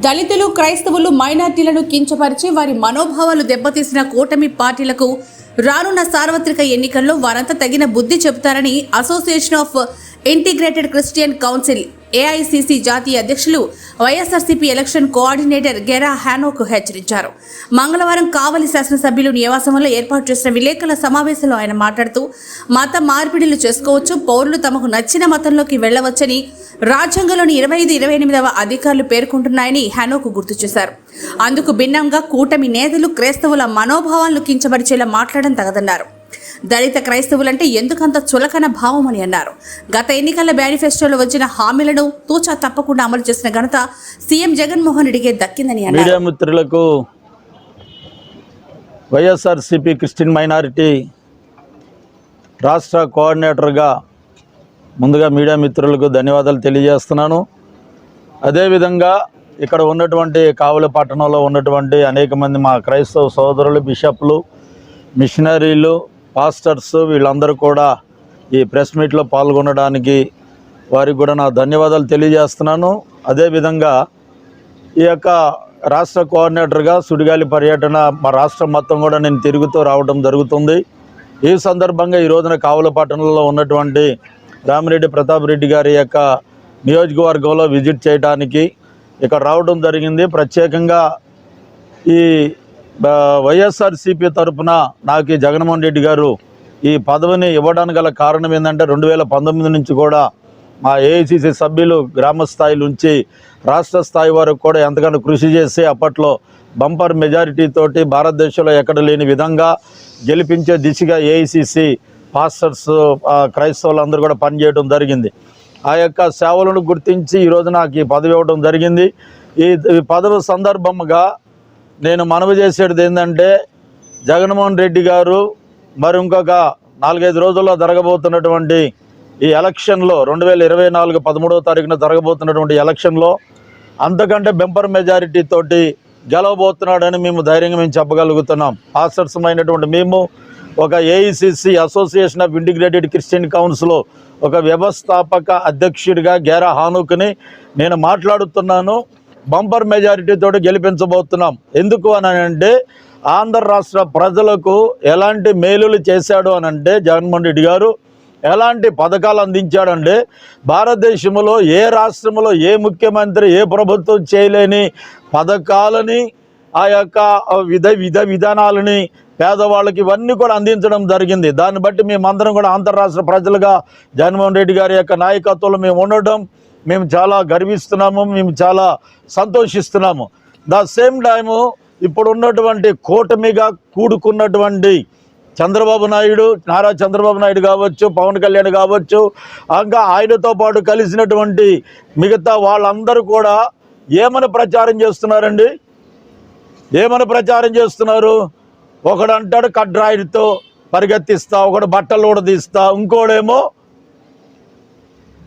దళితులు క్రైస్తవులు మైనార్టీలను కించపరిచి వారి మనోభావాలు దెబ్బతీసిన కూటమి పార్టీలకు రానున్న సార్వత్రిక ఎన్నికల్లో వారంతా తగిన బుద్ధి చెబుతారని association of integrated Christian council AICC జాతీయ అధ్యక్షులు YSRCP election coordinator Gera Hanok హెచ్చరించారు. మంగళవారం కావలి శాసనసభ్యులు నివాసంలో ఏర్పాటు చేసిన విలేకరుల సమావేశంలో ఆయన మాట్లాడుతూ మత మార్పిడిలు చేసుకోవచ్చు పౌరులు తమకు నచ్చిన మతంలోకి వెళ్ళవచ్చని రాజ్యాంగంలోని ఇరవై ఐదు ఇరవై ఎనిమిదవ అధికారులు పేర్కొంటున్నాయని హ్యానోకు గుర్తు చేశారు. అందుకు భిన్నంగా కూటమి నేతలు క్రైస్తవుల మనోభావాలను కించపరిచేలా మాట్లాడడం తగదన్నారు. దళిత క్రైస్తవులంటే ఎందుకంత చులకన భావం అని అన్నారు. గత ఎన్నికల మేనిఫెస్టోలో వచ్చిన హామీలను తూచా తప్పకుండా అమలు చేసిన ఘనత సీఎం జగన్మోహన్ రెడ్డికే దక్కిందని అన్నారు. మీడియా మిత్రులకు వైఎస్ఆర్సిపి క్రిస్టియన్ మైనారిటీ రాష్ట్ర కోఆర్డినేటర్గా ముందుగా మీడియా మిత్రులకు ధన్యవాదాలు తెలియజేస్తున్నాను. అదేవిధంగా ఇక్కడ ఉన్నటువంటి కావుల పట్టణంలో ఉన్నటువంటి అనేక మంది మా క్రైస్తవ సోదరులు బిషప్లు మిషనరీలు పాస్టర్స్ వీళ్ళందరూ కూడా ఈ ప్రెస్ మీట్లో పాల్గొనడానికి వారికి కూడా నా ధన్యవాదాలు తెలియజేస్తున్నాను. అదేవిధంగా ఈ యొక్క రాష్ట్ర కోఆర్డినేటర్గా సుడిగాలి పర్యటన మా రాష్ట్రం మొత్తం కూడా నేను తిరుగుతూ రావడం జరుగుతుంది. ఈ సందర్భంగా ఈ రోజున కావులపట్టణంలో ఉన్నటువంటి రామిరెడ్డి ప్రతాప్ రెడ్డి గారి యొక్క నియోజకవర్గంలో విజిట్ చేయడానికి ఇక్కడ రావడం జరిగింది. ప్రత్యేకంగా ఈ వైఎస్ఆర్సీపీ తరఫున నాకు జగన్మోహన్ రెడ్డి గారు ఈ పదవిని ఇవ్వడానికి గల కారణం ఏంటంటే రెండు వేల పంతొమ్మిది నుంచి కూడా మా ఏఐసిసి సభ్యులు గ్రామ స్థాయి నుంచి రాష్ట్ర స్థాయి వరకు కూడా ఎంతగానో కృషి చేసి అప్పట్లో బంపర్ మెజారిటీతోటి భారతదేశంలో ఎక్కడ లేని విధంగా గెలిపించే దిశగా ఏఐసిసి పాస్టర్స్ క్రైస్తవులు క్రైస్తవులందరూ కూడా పనిచేయడం జరిగింది. ఆ యొక్క సేవలను గుర్తించి ఈరోజు నాకు ఈ పదవి ఇవ్వడం జరిగింది. ఈ పదవి సందర్భంగా నేను మనవి చేసేది ఏంటంటే జగన్మోహన్ రెడ్డి గారు మరి ఇంకొక నాలుగైదు రోజుల్లో జరగబోతున్నటువంటి ఈ ఎలక్షన్లో రెండు వేల ఇరవై నాలుగు పదమూడవ తారీఖున జరగబోతున్నటువంటి ఎలక్షన్లో అంతకంటే బెంపర్ మెజారిటీ తోటి గెలవబోతున్నాడని మేము ధైర్యంగా మేము చెప్పగలుగుతున్నాం. ఆసర్సమైనటువంటి మేము ఒక AICC association of integrated Christian council ఒక వ్యవస్థాపక అధ్యక్షుడిగా గేరా హానుక్ని నేను మాట్లాడుతున్నాను. బంపర్ మెజారిటీతో గెలిపించబోతున్నాం. ఎందుకు అని అంటే ఆంధ్ర రాష్ట్ర ప్రజలకు ఎలాంటి మేలులు చేశాడు అని అంటే జగన్మోహన్ రెడ్డి గారు ఎలాంటి పథకాలు అందించాడంటే భారతదేశంలో ఏ రాష్ట్రంలో ఏ ముఖ్యమంత్రి ఏ ప్రభుత్వం చేయలేని పథకాలని ఆ యొక్క విధ విధ విధానాలని పేదవాళ్ళకి ఇవన్నీ కూడా అందించడం జరిగింది. దాన్ని బట్టి మేమందరం కూడా ఆంధ్రరాష్ట్ర ప్రజలుగా జగన్మోహన్ రెడ్డి గారి యొక్క నాయకత్వంలో మేము ఉండడం మేము చాలా గర్విస్తున్నాము మేము చాలా సంతోషిస్తున్నాము. ద సేమ్ టైము ఇప్పుడు ఉన్నటువంటి కూటమిగా కూడుకున్నటువంటి చంద్రబాబు నాయుడు నారా చంద్రబాబు నాయుడు కావచ్చు పవన్ కళ్యాణ్ కావచ్చు ఇంకా ఆయనతో పాటు కలిసినటువంటి మిగతా వాళ్ళందరూ కూడా ఏమని ప్రచారం చేస్తున్నారండి? ఏమని ప్రచారం చేస్తున్నారు? ఒకడు అంటాడు కడ్రాయితో పరిగెత్తిస్తా ఒకడు బట్టలు కూడా తీస్తా ఇంకోడేమో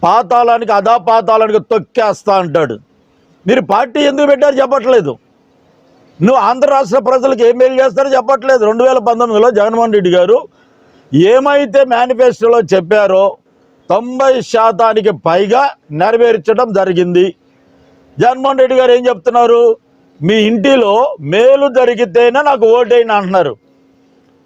పాతాళానికి అదా పాతాళానికి తొక్కేస్తా అంటాడు. మీరు పార్టీ ఎందుకు పెట్టారు చెప్పట్లేదు. నువ్వు ఆంధ్ర రాష్ట్ర ప్రజలకు ఏం మేలు చేస్తారో చెప్పట్లేదు. రెండు వేల పంతొమ్మిదిలో జగన్మోహన్ రెడ్డి గారు ఏమైతే మేనిఫెస్టోలో చెప్పారో తొంభై శాతానికి పైగా నెరవేర్చడం జరిగింది. జగన్మోహన్ రెడ్డి గారు ఏం చెప్తున్నారు? మీ ఇంటిలో మేలు జరిగితేనే నాకు ఓటైనా అంటున్నారు.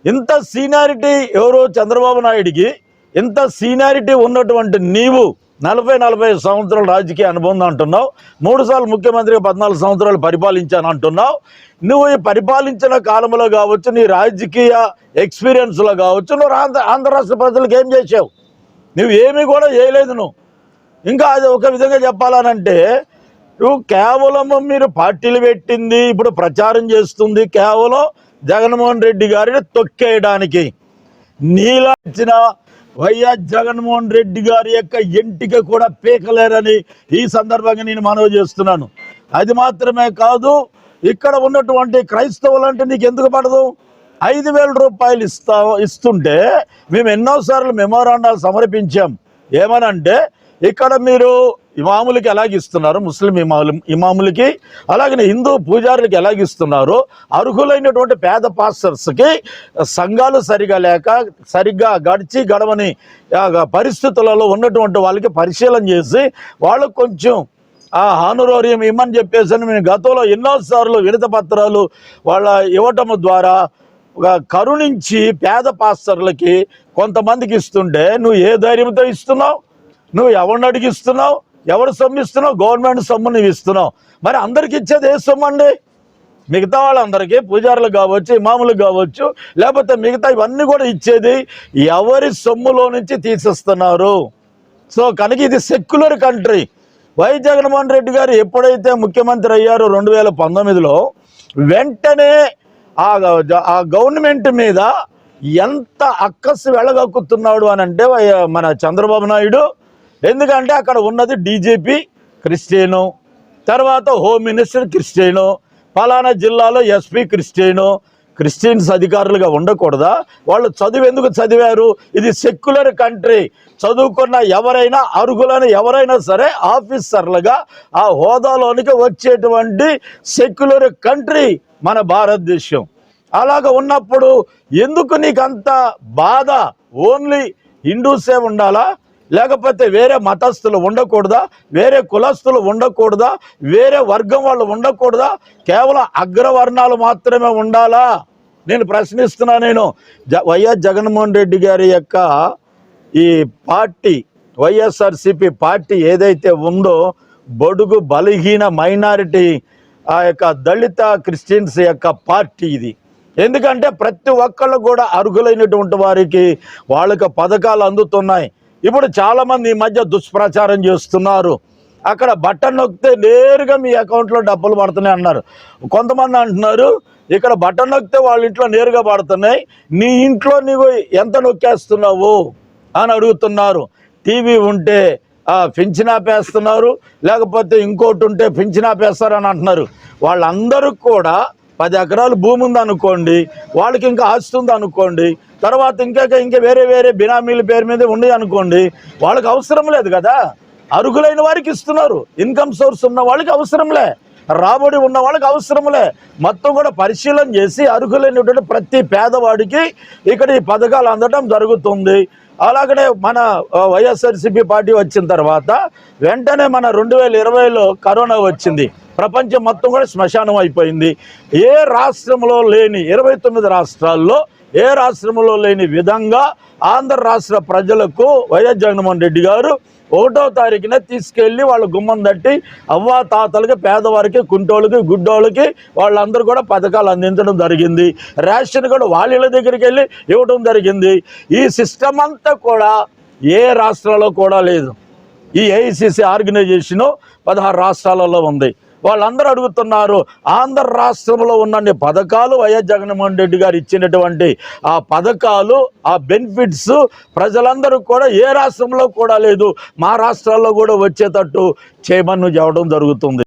ఇంత సీనియారిటీ ఎవరు? చంద్రబాబు నాయుడికి ఇంత సీనియారిటీ ఉన్నటువంటి నీవు నలభై నలభై సంవత్సరాల రాజకీయ అనుబంధం అంటున్నావు. మూడు సార్లు ముఖ్యమంత్రిగా పద్నాలుగు సంవత్సరాలు పరిపాలించాను అంటున్నావు. నువ్వు ఈ పరిపాలించిన కాలంలో కావచ్చు నీ రాజకీయ ఎక్స్పీరియన్స్లో కావచ్చు నువ్వు ఆంధ్ర ఆంధ్ర రాష్ట్ర ప్రజలకు ఏం చేసావు నువ్వు ఏమీ కూడా చేయలేదు నువ్వు. ఇంకా అది ఒక విధంగా చెప్పాలనంటే నువ్వు కేవలం మీరు పార్టీలు పెట్టింది ఇప్పుడు ప్రచారం చేస్తుంది కేవలం జగన్మోహన్ రెడ్డి గారిని తొక్కేయడానికి. నీలా ఇచ్చిన వైఎస్ జగన్మోహన్ రెడ్డి గారి యొక్క ఎంటిక కూడా పీకలేరని ఈ సందర్భంగా నేను మనవి చేస్తున్నాను. అది మాత్రమే కాదు ఇక్కడ ఉన్నటువంటి క్రైస్తవులు అంటే నీకు ఎందుకు పడదు? ఐదు వేల రూపాయలు ఇస్తా ఇస్తుంటే మేము ఎన్నోసార్లు మెమోరాండాలు సమర్పించాం. ఏమనంటే ఇక్కడ మీరు ఇమాములకి ఎలాగిస్తున్నారో ముస్లిం ఇమాములు ఇమాములకి అలాగనే హిందూ పూజారులకి ఎలాగిస్తున్నారో అర్హులైనటువంటి పేద పాస్టర్స్కి సంఘాలు సరిగా లేక సరిగ్గా గడిచి గడవని పరిస్థితులలో ఉన్నటువంటి వాళ్ళకి పరిశీలన చేసి వాళ్ళకు కొంచెం ఆ హానురోరియం ఇమ్మని చెప్పేసి అని మేము గతంలో ఎన్నోసార్లు వినత పత్రాలు వాళ్ళ ఇవ్వటం ద్వారా కరుణించి పేద పాస్టర్లకి కొంతమందికి ఇస్తుంటే నువ్వు ఏ ధైర్యంతో ఇస్తున్నావు? నువ్వు ఎవరిని అడిగిస్తున్నావు? ఎవరు సొమ్ము ఇస్తున్నావు? గవర్నమెంట్ సొమ్ము నువ్వు ఇస్తున్నావు. మరి అందరికి ఇచ్చేది ఏ సొమ్ము అండి? మిగతా వాళ్ళందరికీ పూజారులు కావచ్చు ఇమాములు కావచ్చు లేకపోతే మిగతా ఇవన్నీ కూడా ఇచ్చేది ఎవరి సొమ్ములో నుంచి తీసిస్తున్నారు? సో కనుక ఇది secular country. Y Jaganmohan Reddy garu ఎప్పుడైతే ముఖ్యమంత్రి అయ్యారో రెండు వేల పంతొమ్మిదిలో వెంటనే ఆ గవర్నమెంట్ మీద ఎంత అక్కసు వెళ్ళగక్కుతున్నాడు అని అంటే వై- మన చంద్రబాబు నాయుడు ఎందుకంటే అక్కడ ఉన్నది డీజీపీ క్రిస్టియను తర్వాత హోమ్ మినిస్టర్ క్రిస్టియను ఫలానా జిల్లాలో ఎస్పీ క్రిస్టియను క్రిస్టియన్స్ అధికారులుగా ఉండకూడదా? వాళ్ళు చదువు ఎందుకు చదివారు? ఇది సెక్యులర్ కంట్రీ. చదువుకున్న ఎవరైనా అర్హులైన ఎవరైనా సరే ఆఫీసర్లుగా ఆ హోదాలోనికి వచ్చేటువంటి సెక్యులర్ కంట్రీ మన భారతదేశం. అలాగ ఉన్నప్పుడు ఎందుకు నీకు అంత బాధ? ఓన్లీ హిందూసే ఉండాలా? లేకపోతే వేరే మతస్థులు ఉండకూడదా? వేరే కులస్తులు ఉండకూడదా? వేరే వర్గం వాళ్ళు ఉండకూడదా? కేవలం అగ్రవర్ణాలు మాత్రమే ఉండాలా? నేను ప్రశ్నిస్తున్నా నేను. జ వైఎస్ జగన్మోహన్ రెడ్డి గారి యొక్క ఈ పార్టీ వైఎస్ఆర్సిపి పార్టీ ఏదైతే ఉందో బడుగు బలహీన మైనారిటీ ఆ యొక్క దళిత క్రిస్టియన్స్ యొక్క పార్టీ ఇది. ఎందుకంటే ప్రతి ఒక్కళ్ళు కూడా అర్హులైనటువంటి వారికి వాళ్ళకి పథకాలు అందుతున్నాయి. ఇప్పుడు చాలామంది ఈ మధ్య దుష్ప్రచారం చేస్తున్నారు. అక్కడ బటన్ నొక్కితే నేరుగా మీ అకౌంట్లో డబ్బులు పడుతున్నాయి అన్నారు. కొంతమంది అంటున్నారు ఇక్కడ బటన్ నొక్కితే వాళ్ళ ఇంట్లో నేరుగా పడుతున్నాయి. నీ ఇంట్లో నీవు ఎంత నొక్కేస్తున్నావు అని అడుగుతున్నారు. టీవీ ఉంటే పింఛన్ ఆపేస్తున్నారు. లేకపోతే ఇంకోటి ఉంటే పింఛన్ ఆపేస్తారు అని అంటున్నారు. వాళ్ళందరూ కూడా పది ఎకరాలు భూమి ఉందనుకోండి వాళ్ళకి ఇంకా ఆస్తి ఉందనుకోండి తర్వాత ఇంకా ఇంకా వేరే వేరే బినామీల పేరు మీద ఉంది అనుకోండి వాళ్ళకి అవసరం లేదు కదా. అర్హులైన వారికి ఇస్తున్నారు. ఇన్కమ్ సోర్స్ ఉన్న వాళ్ళకి అవసరంలే రాబడి ఉన్న వాళ్ళకి అవసరంలే మొత్తం కూడా పరిశీలన చేసి అర్హులైనటువంటి ప్రతి పేదవాడికి ఇక్కడ ఈ పథకాలు అందడం జరుగుతుంది. అలాగనే మన వైఎస్ఆర్సీపీ పార్టీ వచ్చిన తర్వాత వెంటనే మన రెండు వేల ఇరవైలో కరోనా వచ్చింది. ప్రపంచం మొత్తం కూడా శ్మశానం అయిపోయింది. ఏ రాష్ట్రంలో లేని ఇరవై తొమ్మిది రాష్ట్రాల్లో ఏ రాష్ట్రంలో లేని విధంగా ఆంధ్ర రాష్ట్ర ప్రజలకు వైఎస్ జగన్మోహన్ రెడ్డి గారు ఒకటో తారీఖున తీసుకెళ్ళి వాళ్ళ గుమ్మం తట్టి అవ్వ తాతలకి పేదవారికి కుంటోళ్ళకి గుడ్డోళ్ళకి వాళ్ళందరూ కూడా పథకాలు అందించడం జరిగింది. రేషన్ కూడా వాళ్ళ దగ్గరికి వెళ్ళి ఇవ్వడం జరిగింది. ఈ సిస్టమ్ అంతా కూడా ఏ రాష్ట్రాల్లో కూడా లేదు. ఈ ఏఐసిసి ఆర్గనైజేషను పదహారు రాష్ట్రాలలో ఉంది. వాళ్ళందరూ అడుగుతున్నారు ఆంధ్ర రాష్ట్రంలో ఉన్న పథకాలు వైఎస్ జగన్మోహన్ రెడ్డి గారు ఇచ్చినటువంటి ఆ పథకాలు ఆ బెనిఫిట్స్ ప్రజలందరూ కూడా ఏ రాష్ట్రంలో కూడా లేదు మా రాష్ట్రాల్లో కూడా వచ్చేటట్టు చేయమని చెప్పడం జరుగుతుంది.